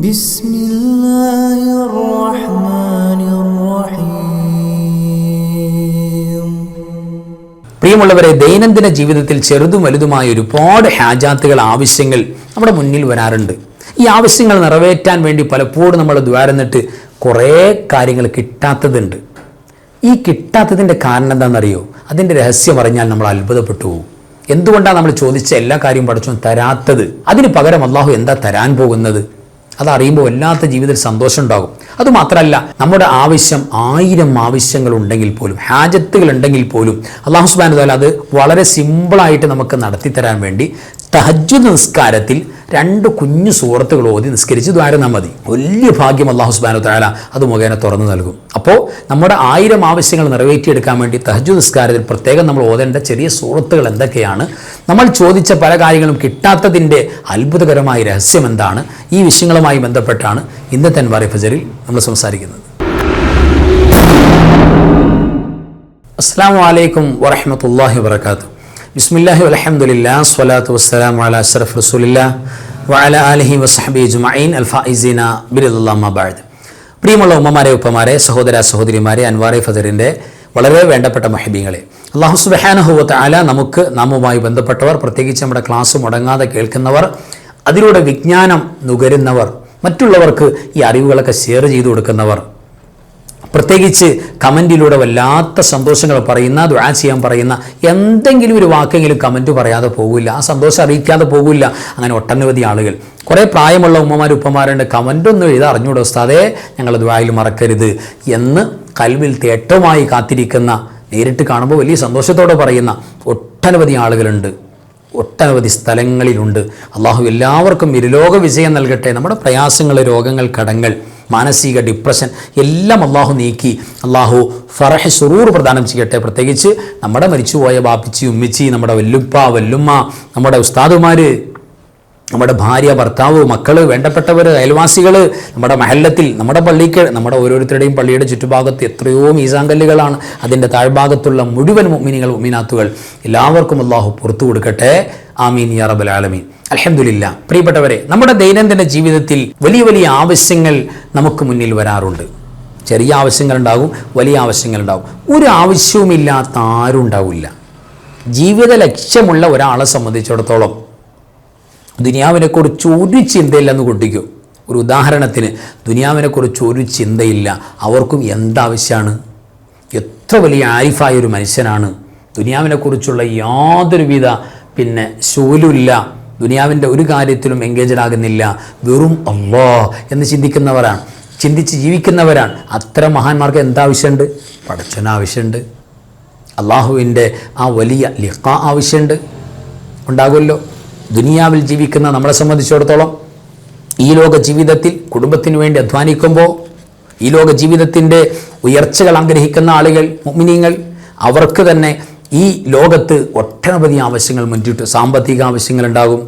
بسم الله الرحمن الرحيم പ്രിയമുള്ളവരെ ദൈനംദിന ജീവിതത്തിൽ ചെറുതും വലുതുമായ ഒരുപാട് ഹാജാത്തുകൾ ആവശ്യങ്ങൾ നമ്മുടെ മുന്നിൽ വരാറുണ്ട് ഈ ആവശ്യങ്ങൾ നിറവേറ്റാൻ വേണ്ടി പലപ്പോഴും നമ്മൾ ദ്വാരന്നിട്ട് കുറേ കാര്യങ്ങൾ കിട്ടാത്തതുണ്ട് ഈ കിട്ടാത്തതിൻ്റെ കാരണം എന്താണെന്നറിയോ അതിൻ്റെ രഹസ്യം അറിഞ്ഞാൽ നമ്മൾ അത്ഭുതപ്പെട്ടു പോകും എന്തുകൊണ്ടാണ് നമ്മൾ ചോദിച്ച എല്ലാ കാര്യവും പഠിച്ചു തരാത്തത് അതിന് പകരം അള്ളാഹു എന്താ തരാൻ പോകുന്നത് അതറിയുമ്പോൾ വല്ലാത്ത ജീവിതത്തിൽ സന്തോഷം ഉണ്ടാകും. അതുമാത്രമല്ല നമ്മുടെ ആവശ്യം ആയിരം ആവശ്യങ്ങൾ ഉണ്ടെങ്കിൽ പോലും ഹാജത്തുകൾ ഉണ്ടെങ്കിൽ പോലും അള്ളാഹു സുബാൻ അത് വളരെ സിമ്പിളായിട്ട് നമുക്ക് നടത്തി തരാൻ വേണ്ടി തഹജ്ജുദ് നിസ്കാരത്തിൽ രണ്ട് കുഞ്ഞു സുഹൃത്തുക്കൾ ഓതി നിസ്കരിച്ച് ദ്വാരുന്നാൽ മതി. വലിയ ഭാഗ്യം അള്ളാഹു സുബാനു താല അത് മുഖേന തുറന്നു നൽകും. അപ്പോൾ നമ്മുടെ ആയിരം ആവശ്യങ്ങൾ നിറവേറ്റിയെടുക്കാൻ വേണ്ടി തഹജു നിസ്കാരത്തിൽ പ്രത്യേകം നമ്മൾ ഓതേണ്ട ചെറിയ സുഹൃത്തുക്കൾ എന്തൊക്കെയാണ്? നമ്മൾ ചോദിച്ച പല കാര്യങ്ങളും കിട്ടാത്തതിന്റെ അത്ഭുതകരമായ രഹസ്യം എന്താണ്? ഈ വിഷയങ്ങളുമായി ബന്ധപ്പെട്ടാണ് ഇന്നത്തെ അൻവാറി ഫജറിൽ നമ്മൾ സംസാരിക്കുന്നത്. അസ്സാം വലൈക്കും വറഹമത്തല്ലാഹി വാത്തു ബിസ്മില്ലാഹി അലഹമുല്ലാ സ്വലാത്തു വസ്സലാം അല അഷറഫ് റസൂലില്ല വഅല ആലിഹി വസഹബി ജുമൈൻ അൽഫായിസീന ബിരുദുല്ലാമാബാദ് പ്രിയമുള്ള ഉമ്മമാരെ ഉപ്പമാരെ സഹോദര സഹോദരിമാരെ അൻവാറെ ഫദറിന്റെ വളരെ വേണ്ടപ്പെട്ട മഹബീങ്ങളെ അള്ളാഹു സുബഹാനഹുവത്ത് അല നമുക്ക് നാമുമായി ബന്ധപ്പെട്ടവർ പ്രത്യേകിച്ച് നമ്മുടെ ക്ലാസ് മുടങ്ങാതെ കേൾക്കുന്നവർ അതിലൂടെ വിജ്ഞാനം നുകരുന്നവർ മറ്റുള്ളവർക്ക് ഈ അറിവുകളൊക്കെ ഷെയർ ചെയ്തു കൊടുക്കുന്നവർ പ്രത്യേകിച്ച് കമന്റിലൂടെ വല്ലാത്ത സന്തോഷങ്ങൾ പറയുന്ന ദുആ ചെയ്യാൻ പറയുന്ന എന്തെങ്കിലും ഒരു വാക്കെങ്കിലും കമന്റ് പറയാതെ പോകില്ല ആ സന്തോഷം അറിയിക്കാതെ പോകില്ല അങ്ങനെ ഒട്ടനവധി ആളുകൾ. കുറേ പ്രായമുള്ള ഉമ്മമാർ ഉപ്പമാരുണ്ട്. കമന്റൊന്നും എഴുതാ അറിഞ്ഞൂടെ ഉസ്താദേ. ഞങ്ങൾ ദ്വായിൽ മറക്കരുത് എന്ന് കൽവിൽ തേട്ടമായി കാത്തിരിക്കുന്ന നേരിട്ട് കാണുമ്പോൾ വലിയ സന്തോഷത്തോടെ പറയുന്ന ഒട്ടനവധി ആളുകളുണ്ട്. ഒട്ടനവധി സ്ഥലങ്ങളിലുണ്ട്. അള്ളാഹു എല്ലാവർക്കും ഇരുലോക വിജയം നൽകട്ടെ. നമ്മുടെ പ്രയാസങ്ങൾ രോഗങ്ങൾ കടങ്ങൾ മാനസിക ഡിപ്രഷൻ എല്ലാം അള്ളാഹു നീക്കി. അള്ളാഹു ഫറഹ് സുറൂർ പ്രദാനം ചെയ്യട്ടെ. പ്രത്യേകിച്ച് നമ്മുടെ മരിച്ചുപോയ ബാപ്പിച്ചി ഉമ്മിച്ചി നമ്മുടെ വല്ലുപ്പ വല്ലുമ്മ നമ്മുടെ ഉസ്താദുമാർ നമ്മുടെ ഭാര്യ ഭർത്താവ് മക്കൾ വേണ്ടപ്പെട്ടവർ അയൽവാസികൾ നമ്മുടെ മഹല്ലത്തിൽ നമ്മുടെ പള്ളിക്ക് നമ്മുടെ ഓരോരുത്തരുടെയും പള്ളിയുടെ ചുറ്റുഭാഗത്ത് എത്രയോ മീസാങ്കല്ലുകളാണ്. അതിന്റെ താഴ്ഭാഗത്തുള്ള മുഴുവൻ മുമിനികൾ മീനാത്തുകൾ എല്ലാവർക്കും അള്ളാഹു പുറത്തു കൊടുക്കട്ടെ. ആമീൻ യാ റബ്ബൽ ആലമീൻ. അലഹമില്ല പ്രിയപ്പെട്ടവരെ നമ്മുടെ ദൈനംദിന ജീവിതത്തിൽ വലിയ വലിയ ആവശ്യങ്ങൾ നമുക്ക് മുന്നിൽ വരാറുണ്ട്. ചെറിയ ആവശ്യങ്ങൾ ഉണ്ടാകും വലിയ ആവശ്യങ്ങൾ ഉണ്ടാകും. ഒരു ആവശ്യവുമില്ലാത്ത ആരും ഉണ്ടാവില്ല. ജീവിത ലക്ഷ്യമുള്ള ഒരാളെ സംബന്ധിച്ചിടത്തോളം ദുനിയാവിനെക്കുറിച്ച് ഒരു ചിന്തയില്ലെന്ന് കൊണ്ടിരിക്കും ഒരു ഉദാഹരണത്തിന് ദുനിയാവിനെക്കുറിച്ച് ഒരു ചിന്തയില്ല. അവർക്കും എന്താവശ്യമാണ് എത്ര വലിയ ആരിഫായ ഒരു മനുഷ്യനാണ്. ദുനിയാവിനെക്കുറിച്ചുള്ള യാതൊരുവിധ പിന്നെ ശൂലുമില്ല ദുനിയാവിന്റെ ഒരു കാര്യത്തിലും എൻഗേജഡ് ആകുന്നില്ല. വെറും അള്ളോ എന്ന് ചിന്തിക്കുന്നവരാണ്. ചിന്തിച്ച് ജീവിക്കുന്നവരാണ്. അത്ര മഹാന്മാർക്ക് എന്താവശ്യമുണ്ട്? പഠിച്ചന ആവശ്യമുണ്ട്. അള്ളാഹുവിന്റെ ആ വലിയ ലിഖ ആവശ്യമുണ്ട്. ഉണ്ടാകുമല്ലോ. ദുനിയാവിൽ ജീവിക്കുന്ന നമ്മളെ സംബന്ധിച്ചിടത്തോളം ഈ ലോക ജീവിതത്തിൽ കുടുംബത്തിന് വേണ്ടി അധ്വാനിക്കുമ്പോൾ ഈ ലോക ജീവിതത്തിന്റെ ഉയർച്ചകൾ ആഗ്രഹിക്കുന്ന ആളുകൾ മുമിനിങ്ങൾ അവർക്ക് തന്നെ ഈ ലോകത്ത് ഒട്ടനവധി ആവശ്യങ്ങൾ മുന്നിട്ട് സാമ്പത്തിക ആവശ്യങ്ങളുണ്ടാകും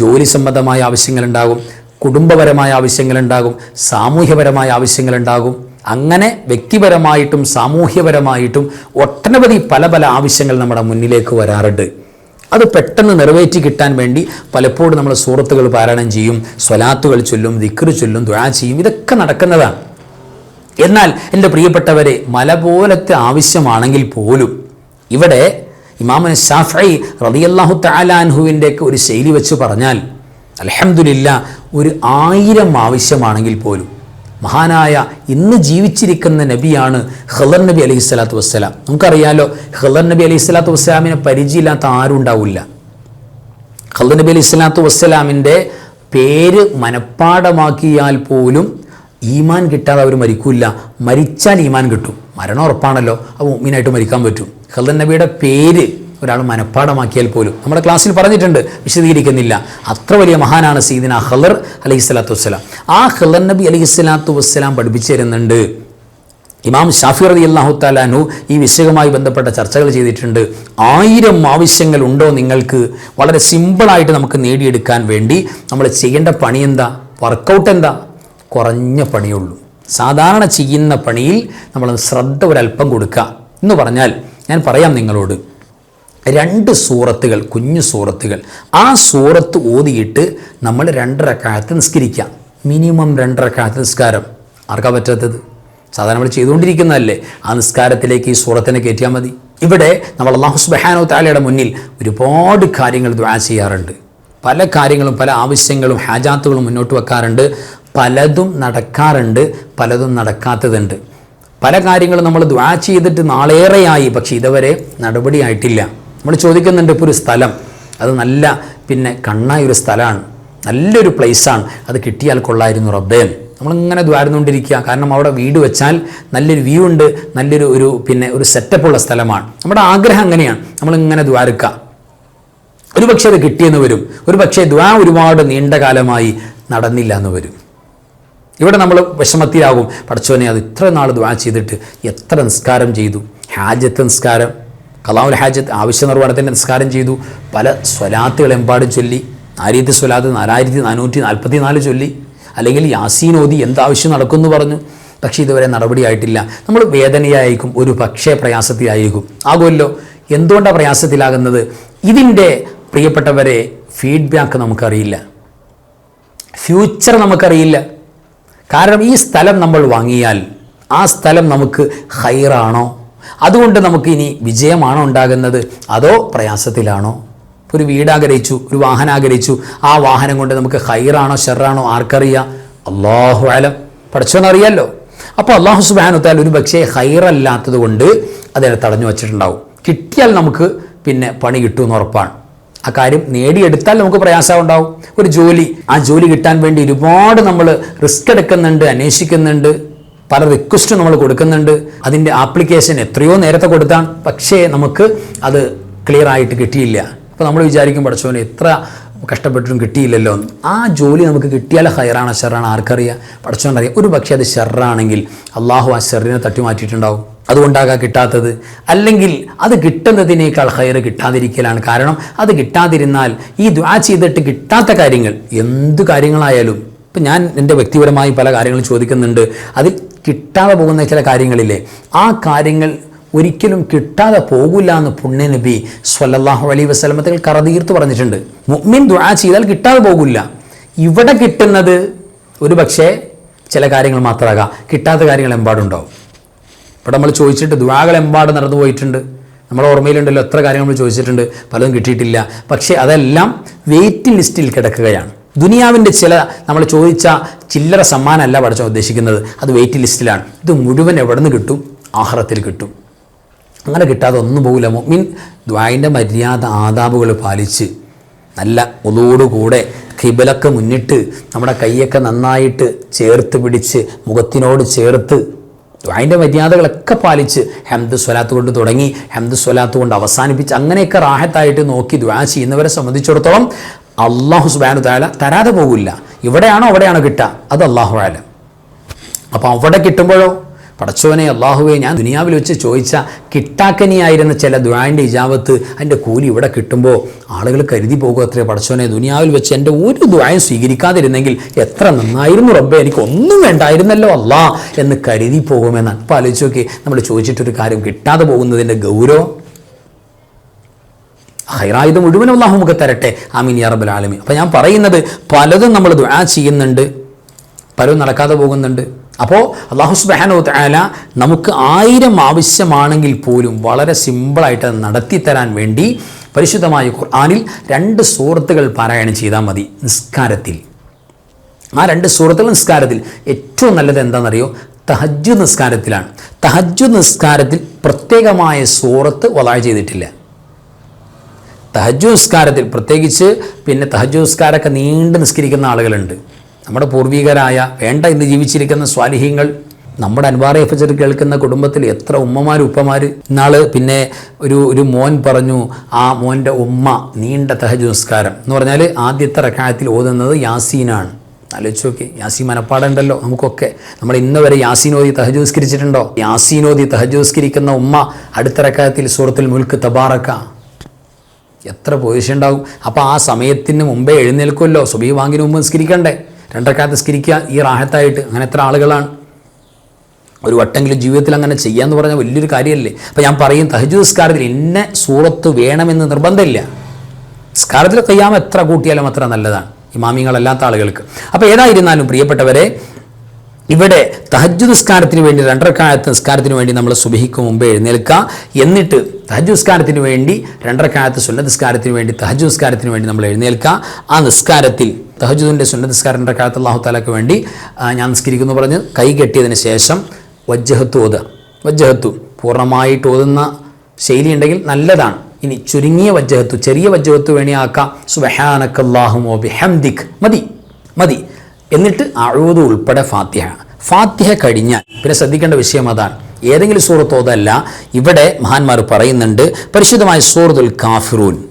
ജോലി സംബന്ധമായ ആവശ്യങ്ങളുണ്ടാകും കുടുംബപരമായ ആവശ്യങ്ങളുണ്ടാകും സാമൂഹ്യപരമായ ആവശ്യങ്ങളുണ്ടാകും. അങ്ങനെ വ്യക്തിപരമായിട്ടും സാമൂഹ്യപരമായിട്ടും ഒട്ടനവധി പല പല ആവശ്യങ്ങൾ നമ്മുടെ മുന്നിലേക്ക് വരാറുണ്ട്. അത് പെട്ടെന്ന് നിറവേറ്റി കിട്ടാൻ വേണ്ടി പലപ്പോഴും നമ്മൾ സൂറത്തുകൾ പാരായണം ചെയ്യും സ്വലാത്തുകൾ ചൊല്ലും ദിക്റ് ചൊല്ലും ദുആ ചെയ്യും. ഇതൊക്കെ നടക്കുന്നതാണ്. എന്നാൽ എന്റെ പ്രിയപ്പെട്ടവരെ മല പോലത്തെ ആവശ്യമാണെങ്കിൽ പോലും ഇവിടെ ഇമാമൻ ഷാഫി റളിയല്ലാഹു തആലാൻഹുവിന്റെ ഒക്കെ ഒരു ശൈലി വെച്ച് പറഞ്ഞാൽ അലഹമുല്ല ഒരു ആയിരം ആവശ്യമാണെങ്കിൽ പോലും മഹാനായ ഇന്ന് ജീവിച്ചിരിക്കുന്ന നബിയാണ് ഖലർ നബി അലൈഹി സ്വലാത്തു വസ്സലാം. നമുക്കറിയാലോ ഖലർ നബി അലൈഹി സ്വലാത്തു വസ്സലാമിനെ പരിചയമില്ലാത്ത ആരും ഉണ്ടാവില്ല. ഖലർ നബി അലൈഹി സ്വലാത്തു വസ്സലാമിന്റെ പേര് മനഃപ്പാടമാക്കിയാൽ പോലും ഈമാൻ കിട്ടാതെ അവർ മരിക്കില്ല. മരിച്ചാൽ ഈമാൻ കിട്ടും. മരണം ഉറപ്പാണല്ലോ അപ്പോൾ മീനായിട്ട് മരിക്കാൻ പറ്റും. ഖലർ നബിയുടെ പേര് ഒരാൾ മനഃപ്പാടമാക്കിയാൽ പോലും. നമ്മുടെ ക്ലാസ്സിൽ പറഞ്ഞിട്ടുണ്ട് വിശദീകരിക്കുന്നില്ല. അത്ര വലിയ മഹാനാണ് സീദിന ഹലർ അലൈഹി സ്വലാത്തു വസ്സലാം. ആ ഹലർ നബി അലൈഹി സ്വലാത്തു വസ്സലാം പഠിപ്പിച്ചു തരുന്നുണ്ട്. ഇമാം ഷാഫി റതി അള്ളാഹു താലാനു ഈ വിഷയവുമായി ബന്ധപ്പെട്ട ചർച്ചകൾ ചെയ്തിട്ടുണ്ട്. ആയിരം ആവശ്യങ്ങൾ ഉണ്ടോ നിങ്ങൾക്ക്? വളരെ സിമ്പിളായിട്ട് നമുക്ക് നേടിയെടുക്കാൻ വേണ്ടി നമ്മൾ ചെയ്യേണ്ട പണി എന്താ? വർക്കൗട്ട് എന്താ? കുറഞ്ഞ പണിയുള്ളൂ സാധാരണ ചെയ്യുന്ന പണിയിൽ നമ്മൾ ശ്രദ്ധ ഒരല്പം കൊടുക്കുക. എന്ന് പറഞ്ഞാൽ ഞാൻ പറയാം നിങ്ങളോട് രണ്ട് സൂറത്തുകൾ കുഞ്ഞു സൂറത്തുകൾ. ആ സൂറത്ത് ഓതിയിട്ട് നമ്മൾ രണ്ടരക്കാലത്ത് നിസ്കരിക്കാം. മിനിമം രണ്ടരക്കാത്ത നിസ്കാരം. ആർക്കാ പറ്റാത്തത്? സാധാരണ നമ്മൾ ചെയ്തുകൊണ്ടിരിക്കുന്നതല്ലേ? ആ നിസ്കാരത്തിലേക്ക് ഈ സൂറത്തിനെ കയറ്റിയാൽ മതി. ഇവിടെ നമ്മൾ അള്ളാഹു സുബഹാനോ താലയുടെ മുന്നിൽ ഒരുപാട് കാര്യങ്ങൾ ദ്വാ ചെയ്യാറുണ്ട്. പല കാര്യങ്ങളും പല ആവശ്യങ്ങളും ഹാജാത്തുകളും മുന്നോട്ട് വെക്കാറുണ്ട്. പലതും നടക്കാറുണ്ട് പലതും നടക്കാത്തതുണ്ട്. പല കാര്യങ്ങളും നമ്മൾ ദ്വാ ചെയ്തിട്ട് നാളേറെയായി പക്ഷേ ഇതുവരെ നടപടിയായിട്ടില്ല. നമ്മൾ ചോദിക്കുന്നുണ്ട് ഇപ്പോൾ ഒരു സ്ഥലം. അത് നല്ല പിന്നെ കണ്ണായ ഒരു സ്ഥലമാണ്. നല്ലൊരു പ്ലേസാണ് അത് കിട്ടിയാൽ കൊള്ളായിരുന്നു റബ്ബേ. നമ്മളിങ്ങനെ ദ്വാരുന്നുകൊണ്ടിരിക്കുക കാരണം അവിടെ വീട് വെച്ചാൽ നല്ലൊരു വ്യൂ ഉണ്ട്. നല്ലൊരു ഒരു പിന്നെ ഒരു സെറ്റപ്പുള്ള സ്ഥലമാണ്. നമ്മുടെ ആഗ്രഹം അങ്ങനെയാണ്. നമ്മളിങ്ങനെ ദ്വാരക്കുക ഒരു പക്ഷേ അത് കിട്ടിയെന്ന് വരും. ഒരു പക്ഷേ ദ്വാ ഒരുപാട് നീണ്ട കാലമായി നടന്നില്ല എന്ന് വരും. ഇവിടെ നമ്മൾ വിഷമത്തിലാകും. പഠിച്ചവനെ അത് ഇത്ര നാൾ ദ്വാ ചെയ്തിട്ട് എത്ര നിസ്കാരം ചെയ്തു. ഹാജത്ത് നിസ്കാരം. കലാമുൽ ഹാജത്ത് ആവശ്യ നിർവഹണത്തിന്റെ നിസ്കാരം ചെയ്തു. പല സ്വലാത്തുകൾ എമ്പാടും ചൊല്ലി. ആയിരത്തി സ്വലാത്ത് നാലായിരത്തി നാനൂറ്റി നാൽപ്പത്തി നാല് ചൊല്ലി. അല്ലെങ്കിൽ യാസീൻ ഓതി എന്താവശ്യം നടക്കുമെന്ന് പറഞ്ഞു. പക്ഷേ ഇതുവരെ നടപടിയായിട്ടില്ല. നമ്മൾ വേദനയായിരിക്കും ഒരു പക്ഷേ പ്രയാസത്തിലായിരിക്കും. ആകുമല്ലോ. എന്തുകൊണ്ടാണ് പ്രയാസത്തിലാകുന്നത്? ഇതിന്റെ പ്രിയപ്പെട്ടവരെ ഫീഡ്ബാക്ക് നമുക്കറിയില്ല. ഫ്യൂച്ചർ നമുക്കറിയില്ല. കാരണം ഈ സ്ഥലം നമ്മൾ വാങ്ങിയാൽ ആ സ്ഥലം നമുക്ക് ഹൈറാണോ? അതുകൊണ്ട് നമുക്ക് ഇനി വിജയമാണോ ഉണ്ടാകുന്നത്? അതോ പ്രയാസത്തിലാണോ? ഒരു വീട് ആഗ്രഹിച്ചു ഒരു വാഹനം ആഗ്രഹിച്ചു. ആ വാഹനം കൊണ്ട് നമുക്ക് ഹൈറാണോ ഷെറാണോ ആർക്കറിയാം? അള്ളാഹു ആലം പഠിച്ചോന്നറിയാലോ? അപ്പോൾ അള്ളാഹു സുബാനുത്താൽ ഒരു പക്ഷേ ഹൈറല്ലാത്തത് കൊണ്ട് അതിനെ തടഞ്ഞു വച്ചിട്ടുണ്ടാവും. കിട്ടിയാൽ നമുക്ക് പിന്നെ പണി കിട്ടുമെന്ന് ഉറപ്പാണ്. ആ കാര്യം നേടിയെടുത്താൽ നമുക്ക് പ്രയാസം ഉണ്ടാവും ഒരു ജോലി ആ ജോലി കിട്ടാൻ വേണ്ടി ഒരുപാട് നമ്മൾ റിസ്ക് എടുക്കുന്നുണ്ട് അന്വേഷിക്കുന്നുണ്ട്. പല റിക്വസ്റ്റും നമ്മൾ കൊടുക്കുന്നുണ്ട്. അതിന്റെ ആപ്ലിക്കേഷൻ എത്രയോ നേരത്തെ കൊടുത്താണ് പക്ഷേ നമുക്ക് അത് ക്ലിയർ ആയിട്ട് കിട്ടിയില്ല. അപ്പോൾ നമ്മൾ വിചാരിക്കും പഠിച്ചവന് എത്ര കഷ്ടപ്പെട്ടിട്ടും കിട്ടിയില്ലല്ലോ. ആ ജോലി നമുക്ക് കിട്ടിയാൽ ഹയറാണ് ഷെറാണ് ആർക്കറിയാം. പഠിച്ചോണ്ടറിയാം ഒരു പക്ഷേ അത് ഷെറാണെങ്കിൽ അള്ളാഹു ആ ഷെറിനെ തട്ടി മാറ്റിയിട്ടുണ്ടാവും. അതുകൊണ്ടാകാം കിട്ടാത്തത്. അല്ലെങ്കിൽ അത് കിട്ടുന്നതിനേക്കാൾ ഹയർ കിട്ടാതിരിക്കലാണ് കാരണം അത് കിട്ടാതിരുന്നാൽ ഈ ദ്വാ ചെയ്തിട്ട് കിട്ടാത്ത കാര്യങ്ങൾ എന്ത് കാര്യങ്ങളായാലും ഇപ്പം ഞാൻ എന്റെ വ്യക്തിപരമായി പല കാര്യങ്ങളും ചോദിക്കുന്നുണ്ട്. അതിൽ കിട്ടാതെ പോകുന്ന ചില കാര്യങ്ങളില്ലേ? ആ കാര്യങ്ങൾ ഒരിക്കലും കിട്ടാതെ പോകില്ല എന്ന് പുണ്യ നബി സ്വല്ലല്ലാഹു അലൈഹി വസല്ലമത്തിൽ കറതീർത്ത് പറഞ്ഞിട്ടുണ്ട്. മുഅ്മിൻ ദുആ ചെയ്താൽ കിട്ടാതെ പോകില്ല ഇവിടെ കിട്ടുന്നത് ഒരു പക്ഷേ ചില കാര്യങ്ങൾ മാത്രമാകാം. കിട്ടാത്ത കാര്യങ്ങൾ എമ്പാടുണ്ടാവും. ഇവിടെ നമ്മൾ ചോദിച്ചിട്ട് ദുആകൾ എമ്പാട് നടന്നു പോയിട്ടുണ്ട്. നമ്മുടെ ഓർമ്മയിലുണ്ടല്ലോ എത്ര കാര്യങ്ങൾ നമ്മൾ ചോദിച്ചിട്ടുണ്ട്. പലതും കിട്ടിയിട്ടില്ല. പക്ഷേ അതെല്ലാം വെയിറ്റ് ലിസ്റ്റിൽ കിടക്കുകയാണ്. ദുനിയാവിന്റെ ചില നമ്മൾ ചോദിച്ച ചില്ലറ സമ്മാനമല്ല പഠിച്ച ഉദ്ദേശിക്കുന്നത്. അത് വെയിറ്റ് ലിസ്റ്റിലാണ് ഇത് മുഴുവൻ എവിടെ നിന്ന് കിട്ടും? ആഹ്റത്തിൽ കിട്ടും. അങ്ങനെ കിട്ടാതെ ഒന്നും പോകില്ല മീൻ ദ്വായിന്റെ മര്യാദ ആദാബുകൾ പാലിച്ച് നല്ല ഒതോടുകൂടെ കിബലൊക്കെ മുന്നിട്ട് നമ്മുടെ കൈയൊക്കെ നന്നായിട്ട് ചേർത്ത് പിടിച്ച് മുഖത്തിനോട് ചേർത്ത് അതിന്റെ മര്യാദകളൊക്കെ പാലിച്ച് ഹംദ് സ്വലാത്ത് കൊണ്ട് തുടങ്ങി ഹംദ് സ്വലാത്ത് കൊണ്ട് അവസാനിപ്പിച്ച് അങ്ങനെയൊക്കെ റാഹത്തായിട്ട് നോക്കി ദ്വാ ചെയ്യുന്നവരെ സംബന്ധിച്ചിടത്തോളം അള്ളാഹു സുബാനു താല തരാതെ പോകില്ല ഇവിടെയാണോ അവിടെയാണോ കിട്ടുക? അത് അള്ളാഹു ആലം അപ്പോൾ അവിടെ കിട്ടുമ്പോഴോ? പടച്ചോനെ അള്ളാഹുവെ ഞാൻ ദുനിയാവിൽ വെച്ച് ചോദിച്ച കിട്ടാക്കനിയായിരുന്ന ചില ദ്വാന്റെ ഇജാവത്ത് അതിന്റെ കൂലി ഇവിടെ കിട്ടുമ്പോൾ ആളുകൾ കരുതി പോകും അത്രേ. പടച്ചോനെ ദുനിയാവിൽ വെച്ച് എന്റെ ഒരു ദ്വായം സ്വീകരിക്കാതിരുന്നെങ്കിൽ എത്ര നന്നായിരുന്നു റബ്ബെ. എനിക്ക് ഒന്നും വേണ്ടായിരുന്നല്ലോ അല്ലാ എന്ന് കരുതി പോകുമെന്നാണ് അപ്പോൾ ആലോചിച്ച് നോക്കി നമ്മൾ ചോദിച്ചിട്ടൊരു കാര്യം കിട്ടാതെ പോകുന്നതിന്റെ ഗൗരവം? ഹൈറായത് മുഴുവനും അള്ളാഹു നമുക്ക് തരട്ടെ. ആമീൻ യാ റബ്ബൽ ആലമീൻ. അപ്പോൾ ഞാൻ പറയുന്നത് പലതും നമ്മൾ ദുആ ചെയ്യുന്നുണ്ട്. പലതും നടക്കാതെ പോകുന്നുണ്ട്. അപ്പോൾ അള്ളാഹു സുബാനോ താല നമുക്ക് ആയിരം ആവശ്യമാണെങ്കിൽ പോലും വളരെ സിമ്പിളായിട്ട് നടത്തി തരാൻ വേണ്ടി പരിശുദ്ധമായ ഖുർആാനിൽ രണ്ട് സൂറത്തുകൾ പാരായണം ചെയ്താൽ മതി. നിസ്കാരത്തിൽ. ആ രണ്ട് സൂറത്തുകൾ നിസ്കാരത്തിൽ. ഏറ്റവും നല്ലത് എന്താണെന്നറിയോ? തഹജ്ജു നിസ്കാരത്തിലാണ്. തഹജ്ജു നിസ്കാരത്തിൽ പ്രത്യേകമായ സൂറത്ത് വലായ ചെയ്തിട്ടില്ല. തഹജു നിസ്കാരത്തിൽ പ്രത്യേകിച്ച് പിന്നെ തഹജു നിസ്കാരമൊക്കെ നീണ്ട് നിസ്കരിക്കുന്ന ആളുകളുണ്ട്. നമ്മുടെ പൂർവികരായ വേണ്ട ഇന്ന് ജീവിച്ചിരിക്കുന്ന സ്വാലിഹ്യങ്ങൾ നമ്മുടെ അൻവാറ എഫജർ കേൾക്കുന്ന കുടുംബത്തിൽ എത്ര ഉമ്മമാർ ഉപ്പമാർ ഇന്നാൾ പിന്നെ ഒരു ഒരു മോൻ പറഞ്ഞു ആ മോന്റെ ഉമ്മ നീണ്ട തഹജ് നിസ്കാരം എന്ന് പറഞ്ഞാൽ ആദ്യത്തെ റക്കായത്തിൽ ഓതുന്നത് യാസീനാണ്. ആലോചിച്ച് നോക്കി യാസീൻ മനപ്പാടുണ്ടല്ലോ നമുക്കൊക്കെ. നമ്മൾ ഇന്ന് വരെ യാസീനോദി തഹജു നിസ്കരിച്ചിട്ടുണ്ടോ യാസീനോദി തഹജു നിസ്കരിക്കുന്ന ഉമ്മ അടുത്ത റക്കായത്തിൽ സൂറത്തിൽ മുൽക്ക് തബാറക്ക. എത്ര പൊസിഷൻ ഉണ്ടാവും അപ്പോൾ ആ സമയത്തിന് മുമ്പേ എഴുന്നേൽക്കുമല്ലോ. സുബീ വാങ്ങിന് മുമ്പ് നിസ്കരിക്കണ്ടേ? രണ്ടരക്കാലത്ത് നിസ്കരിക്കുക ഈ റാഹത്തായിട്ട്. അങ്ങനെ എത്ര ആളുകളാണ്? ഒരു വട്ടെങ്കിലും ജീവിതത്തിൽ അങ്ങനെ ചെയ്യാന്ന് പറഞ്ഞാൽ വലിയൊരു കാര്യമല്ലേ? അപ്പോൾ ഞാൻ പറയും തഹജു നിസ്കാരത്തിൽ ഇന്ന സൂറത്ത് വേണമെന്ന് നിർബന്ധമില്ല. നിസ്കാരത്തിൽ കയ്യാമ എത്ര കൂട്ടിയാലും അത്ര നല്ലതാണ്. ഇമാമിങ്ങളല്ലാത്ത ആളുകൾക്ക്. അപ്പോൾ ഏതായിരുന്നാലും പ്രിയപ്പെട്ടവരെ ഇവിടെ തഹജ് നിസ്കാരത്തിന് വേണ്ടി രണ്ടരക്കാലത്ത് നിസ്കാരത്തിന് വേണ്ടി നമ്മൾ സുബഹിക്ക് മുമ്പേ എഴുന്നേൽക്കുക എന്നിട്ട് തഹജ് നിസ്കാരത്തിന് വേണ്ടി രണ്ടരക്കാലത്ത് സുന്ന നിസ്കാരത്തിന് വേണ്ടി തഹജ് നിസ്കാരത്തിന് വേണ്ടി നമ്മൾ എഴുന്നേൽക്കുക ആ നിസ്കാരത്തിൽ തഹജുദിന്റെ സുന്ന നിസ്കാരം രണ്ടരക്കാലത്ത് അള്ളാഹു താലക്ക് വേണ്ടി ഞാൻ നിസ്കരിക്കുന്നു പറഞ്ഞ് കൈ കെട്ടിയതിന് ശേഷം വജ്ജഹത്തു ഓതുക. വജ്ജഹത്തു പൂർണമായിട്ട് ഓതുന്ന ശൈലി ഉണ്ടെങ്കിൽ നല്ലതാണ്. ഇനി ചുരുങ്ങിയ വജ്ജഹത്തു ചെറിയ വജ്ജഹത്തു വേണി ആക്കാം. സുബഹാനക്കല്ലാഹുമോ ബിഹംദിക് മതി മതി. എന്നിട്ട് അഴുവത് ഉൾപ്പെടെ ഫാത്തിഹ. ഫാത്തിഹ കഴിഞ്ഞാൽ പിന്നെ ശ്രദ്ധിക്കേണ്ട വിഷയം അതാണ്. ഏതെങ്കിലും സൂറത്ത് ഇവിടെ മഹാന്മാർ പറയുന്നുണ്ട് പരിശുദ്ധമായ സൂറത്തുൽ കാഫിറൂൻ.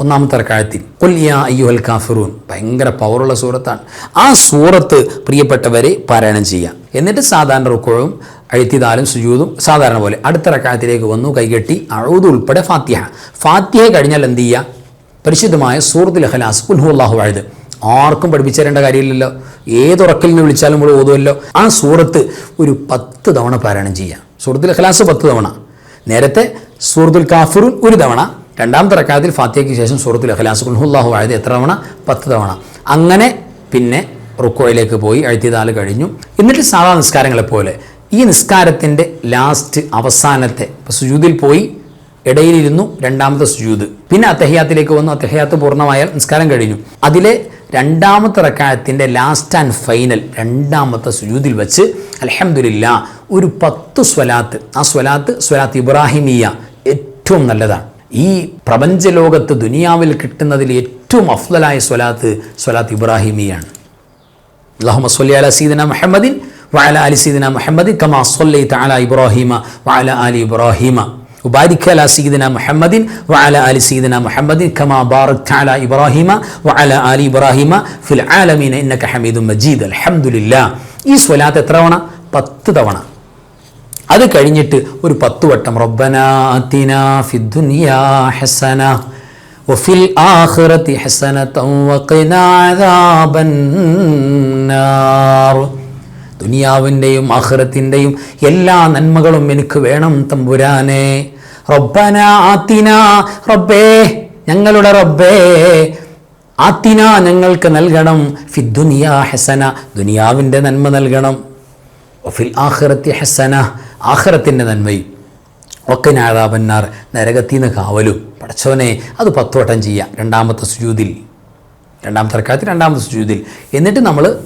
ഒന്നാമത്തെ റക്കാഴത്തിൽ കൊല്ലിയ അയ്യുഹൽ കാഫിറൂൻ. ഭയങ്കര പവറുള്ള സൂറത്താണ്. ആ സൂറത്ത് പ്രിയപ്പെട്ടവരെ പാരായണം ചെയ്യാം. എന്നിട്ട് സാധാരണ റുക്കോഴും അഴുത്തിതാലും സുജൂതും സാധാരണ പോലെ അടുത്ത റക്കായത്തിലേക്ക് വന്നു കൈകെട്ടി അഴുത് ഉൾപ്പെടെ ഫാത്തിഹ. ഫാത്തിഹ കഴിഞ്ഞാൽ എന്ത് ചെയ്യുക പരിശുദ്ധമായ സൂറത്തുൽ ഹലാസ് കുൽഹു അള്ളാഹു അഴുത് ആർക്കും പഠിപ്പിച്ചു തരേണ്ട കാര്യമില്ലല്ലോ. ഏതുറക്കിൽ നിന്ന് വിളിച്ചാലും നമ്മൾ ഓതുമല്ലോ ആ സൂറത്ത് ഒരു പത്ത് തവണ പാരായണം ചെയ്യാം. സൂറത്തുൽ ഖലാസ് പത്ത് തവണ. നേരത്തെ സൂറത്തുൽ കാഫിറുൻ ഒരു തവണ. രണ്ടാമത്തെ റക്കാത്തിൽ ഫാത്തിയയ്ക്ക് ശേഷം സൂറത്തുൽ ഖലാസ് കുൽഹുല്ലാഹു ആയത് എത്ര തവണ? പത്ത് തവണ. അങ്ങനെ പിന്നെ റുക്കോയിലേക്ക് പോയി അഴുത്തിതാൽ കഴിഞ്ഞു. എന്നിട്ട് സാധാ നിസ്കാരങ്ങളെ പോലെ ഈ നിസ്കാരത്തിന്റെ ലാസ്റ്റ് അവസാനത്തെ സുജൂദിൽ പോയി ഇടയിലിരുന്നു രണ്ടാമത്തെ സുജൂദ് പിന്നെ അത്തഹയാത്തിലേക്ക് വന്നു. അത്തഹയാത്ത് പൂർണമായാൽ നിസ്കാരം കഴിഞ്ഞു. അതിലെ രണ്ടാമത്തെ റക്കായത്തിന്റെ ലാസ്റ്റ് ആൻഡ് ഫൈനൽ രണ്ടാമത്തെ സുജൂതിൽ വെച്ച് അലഹമുല്ല ഒരു പത്ത് സ്വലാത്ത്. ആ സ്വലാത്ത് സ്വലാത്ത് ഇബ്രാഹിമിയ ഏറ്റവും നല്ലതാണ്. ഈ പ്രപഞ്ച ലോകത്ത് ദുനിയാവിൽ കിട്ടുന്നതിൽ ഏറ്റവും അഫ്ലലായ സ്വലാത്ത് സ്വലാത്ത് ഇബ്രാഹിമിയാണ്. അള്ളാഹു സൊല്ലി അല സീദന മുഹമ്മദിൻ വഅല അലി സീദന മുഹമ്മദ് കമാ സൊല്ലി തഅല ഇബ്രാഹിമ വഅല അലി ഇബ്രാഹിമ. وبارك على سيدنا محمد وعلى ال سيدنا محمد كما باركت على ابراهيم وعلى ال ابراهيم في العالمين انك حميد مجيد الحمد لله ഈ സ്വലാത്ത് എത്ര തവണ പത്ത് തവണ അത് കഴിഞ്ഞിട്ട് ഒരു പത്ത് വട്ടം റബ്ബന അതിന ഫിദ്ദുനിയാ ഹസന വഫിൽ ആഖിറതി ഹസനതൻ വഖിനാ അദാബന്നാർ ദുനിയാവിൻ്റെയും ആഖിറത്തിൻ്റെയും എല്ലാ നന്മകളും എനിക്ക് വേണം തമ്പുരാനെ റബ്ബന ആത്തിന റബ്ബേ ഞങ്ങളുടെ റബ്ബേ. ആത്തിന ഞങ്ങൾക്ക് നൽകണം. ഫിദ്ദുനിയ ഹസന ദുനിയാവിന്റെ നന്മ നൽകണം. ഫിൽ ആഹ്റത്തി ഹസന ആഹ്റത്തിന്റെ നന്മയും. ഒക്കെ ഞാഴാപന്നാർ നരകത്തിൽ നിന്ന് കാവലും. പടച്ചവനെ അത് പത്ത് വട്ടം ചെയ്യാം. രണ്ടാമത്തെ സുജൂതിൽ. രണ്ടാമത്തെ റക്കാത്തിൽ രണ്ടാമത്തെ സുജൂതിൽ. എന്നിട്ട് നമ്മൾ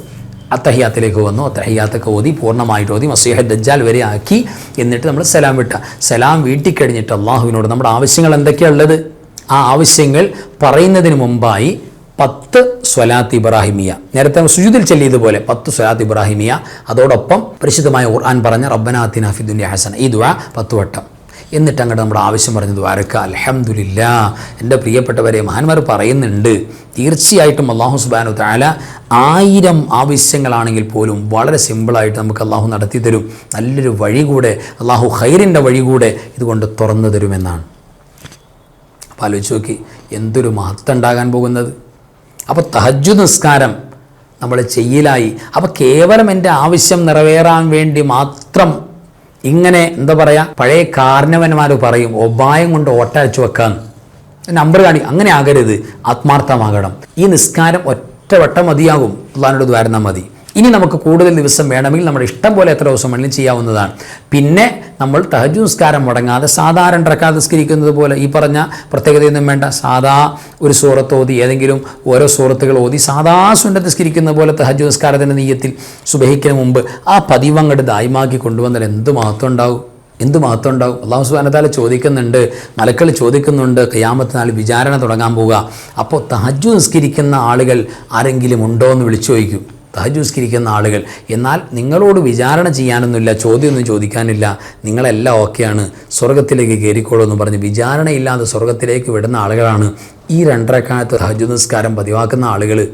അത്തഹിയാത്തിലേക്ക് വന്നു. അത്തഹിയാത്തൊക്കെ ഓതി പൂർണമായിട്ട് ഓതി മസീഹ ദജ്ജാൽ വരെ ആക്കി എന്നിട്ട് നമ്മൾ സലാം വിട്ട. സലാം വീട്ടിക്കഴിഞ്ഞിട്ട് അള്ളാഹുവിനോട് നമ്മുടെ ആവശ്യങ്ങൾ എന്തൊക്കെയാണ് ഉള്ളത് ആ ആവശ്യങ്ങൾ പറയുന്നതിന് മുമ്പായി പത്ത് സ്വലാത്ത് ഇബ്രാഹിമിയ. നേരത്തെ സുജുദിൽ ചെല്ലിയതുപോലെ പത്ത് സ്വലാത്ത് ഇബ്രാഹിമിയ. അതോടൊപ്പം പരിശുദ്ധമായ ഖുർആൻ പറഞ്ഞ റബ്ബനാത്തിന ഫിദുല്യ ഹസൻ ഈ ദുആ പത്ത് വട്ടം. എന്നിട്ട് അങ്ങോട്ട് നമ്മുടെ ആവശ്യം പറഞ്ഞു ദ്വാരക്ക അലഹമുല്ല എന്റെ പ്രിയപ്പെട്ടവരെ മഹാന്മാർ പറയുന്നുണ്ട് തീർച്ചയായിട്ടും അള്ളാഹു സുബാനു താല ആയിരം ആവശ്യങ്ങളാണെങ്കിൽ പോലും വളരെ സിമ്പിളായിട്ട് നമുക്ക് അള്ളാഹു നടത്തി തരും. നല്ലൊരു വഴി കൂടെ അള്ളാഹു ഹൈറിന്റെ വഴി കൂടെ ഇതുകൊണ്ട് തുറന്നു തരുമെന്നാണ്. അപ്പോൾ ആലോചിച്ച് നോക്കി എന്തൊരു മഹത്വം ഉണ്ടാകാൻ പോകുന്നത്. അപ്പോൾ തഹജു നിസ്കാരം നമ്മൾ ചെയ്യലായി. അപ്പോൾ കേവലം എന്റെ ആവശ്യം നിറവേറാൻ വേണ്ടി മാത്രം ഇങ്ങനെ എന്താ പറയുക പഴയ കാരണവന്മാർ പറയും ഒബായം കൊണ്ട് ഓട്ടയച്ചു വെക്കാൻ. നമ്പർ കാണി അങ്ങനെ ആകരുത്. ആത്മാർത്ഥമാകണം. ഈ നിസ്കാരം ഒറ്റവട്ടം മതിയാകും. അള്ളഹാനോട് ദ്വാരുന്നാൽ മതി. ഇനി നമുക്ക് കൂടുതൽ ദിവസം വേണമെങ്കിൽ നമ്മുടെ ഇഷ്ടം പോലെ എത്ര ദിവസം വേണമെങ്കിലും ചെയ്യാവുന്നതാണ്. പിന്നെ നമ്മൾ തഹജു നിസ്കാരം മുടങ്ങാതെ സാധാരണ റക്കാ നിസ്കരിക്കുന്നത് പോലെ ഈ പറഞ്ഞ പ്രത്യേകതയൊന്നും വേണ്ട. സാധാ ഒരു സൂറത്ത് ഓതി ഏതെങ്കിലും ഓരോ സൂറത്തുകൾ ഓതി സാധാ സുന്നത്ത് നിസ്കരിക്കുന്ന പോലെ തഹജു നിസ്കാരത്തിന്റെ നീയത്തിൽ സുബഹിക്കിന് മുമ്പ് ആ പതിവ് അങ്ങോട്ട് ദായ്മാക്കി കൊണ്ടുവന്നാൽ എന്ത് മഹത്വം ഉണ്ടാവും? എന്ത് മഹത്വം ഉണ്ടാവും? അള്ളാഹു സുബാനത്താല ചോദിക്കുന്നുണ്ട് മലക്കൾ ചോദിക്കുന്നുണ്ട് കയ്യാമത്ത് നാൾ വിചാരണ തുടങ്ങാൻ പോവുക. അപ്പോൾ തഹജു നിസ്കരിക്കുന്ന ആളുകൾ ആരെങ്കിലും ഉണ്ടോ എന്ന് വിളിച്ചു ചോദിക്കും. തഹജു നിസ്കരിക്കുന്ന ആളുകൾ. എന്നാൽ നിങ്ങളോട് വിചാരണ ചെയ്യാനൊന്നുമില്ല ചോദ്യമൊന്നും ചോദിക്കാനില്ല. നിങ്ങളെല്ലാം ഓക്കെയാണ്. സ്വർഗത്തിലേക്ക് കയറിക്കോളൂ എന്ന് പറഞ്ഞ് വിചാരണയില്ലാതെ സ്വർഗത്തിലേക്ക് വിടുന്ന ആളുകളാണ് ഈ രണ്ടരക്കാലത്ത് തഹജു നിസ്കാരം പതിവാക്കുന്ന ആളുകൾ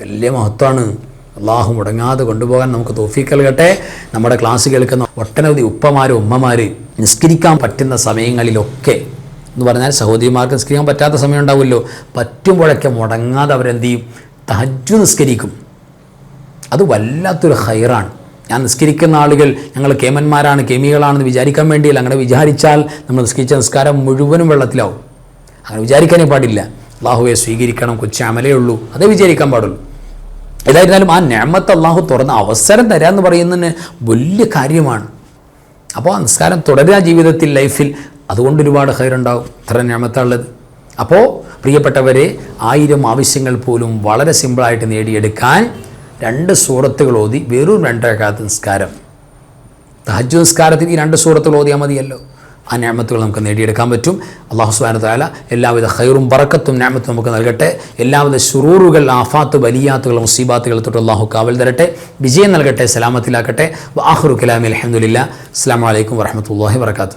വലിയ മഹത്വമാണ്. അള്ളാഹു മുടങ്ങാതെ കൊണ്ടുപോകാൻ നമുക്ക് തോഫീക്ക് നൽകട്ടെ. നമ്മുടെ ക്ലാസ് കേൾക്കുന്ന ഒട്ടനവധി ഉപ്പമാർ ഉമ്മമാർ നിസ്കരിക്കാൻ പറ്റുന്ന സമയങ്ങളിലൊക്കെ എന്ന് പറഞ്ഞാൽ സഹോദരിമാർക്ക് നിസ്കരിക്കാൻ പറ്റാത്ത സമയം ഉണ്ടാവുമല്ലോ. പറ്റുമ്പോഴൊക്കെ മുടങ്ങാതെ അവരെന്ത് ചെയ്യും? തഹജു നിസ്കരിക്കും. അത് വല്ലാത്തൊരു ഹൈറാണ് ഞാൻ നിസ്കരിക്കുന്ന ആളുകൾ ഞങ്ങൾ കേമന്മാരാണ് കേമികളാണെന്ന് വിചാരിക്കാൻ വേണ്ടിയില്ല. അങ്ങനെ വിചാരിച്ചാൽ നമ്മൾ നിസ്കരിച്ച നിസ്കാരം മുഴുവനും വെള്ളത്തിലാവും. അങ്ങനെ വിചാരിക്കാനേ പാടില്ല. അള്ളാഹുവെ സ്വീകരിക്കണം കൊച്ചി അമലേ ഉള്ളൂ. അതേ വിചാരിക്കാൻ പാടുള്ളൂ. ഏതായിരുന്നാലും ആ ഞാമത്ത് അള്ളാഹു തുറന്ന അവസരം തരാമെന്ന് പറയുന്നതിന് വലിയ കാര്യമാണ്. അപ്പോൾ ആ നിസ്കാരം തുടരുക ജീവിതത്തിൽ ലൈഫിൽ അതുകൊണ്ട് ഒരുപാട് ഹൈറുണ്ടാവും ഇത്ര ഞാമത്തുള്ളത് അപ്പോൾ പ്രിയപ്പെട്ടവരെ ആയിരം ആവശ്യങ്ങൾ പോലും വളരെ സിമ്പിളായിട്ട് നേടിയെടുക്കാൻ രണ്ട് സൂറത്തുകൾ ഓതി വെറും രണ്ടരക്കാത്ത നിസ്കാരം. തഹജ് നിസ്കാരത്തിന് ഈ രണ്ട് സൂറത്തുകൾ ഓതിയാൽ മതിയല്ലോ. ആ ഞാമത്തുകൾ നമുക്ക് നേടിയെടുക്കാൻ പറ്റും. അള്ളാഹു സുബാന താല എല്ലാവിധ ഹൈറും ബറക്കത്തും ഞാമത്തും നമുക്ക് നൽകട്ടെ. എല്ലാവിധ ഷുറൂറുകൾ ആഫാത്ത് വലിയാത്തുകൾ മുസീബാത്തുകൾ തൊട്ട് അള്ളാഹു കാവൽ തരട്ടെ. വിജയം നൽകട്ടെ സലാമത്തിലാക്കട്ടെ. ആഹുറു കലാമി അലഹമുല്ല അസ്സാം വലൈക്കും വറഹമത്തല്ലാഹി വർക്കാത്തു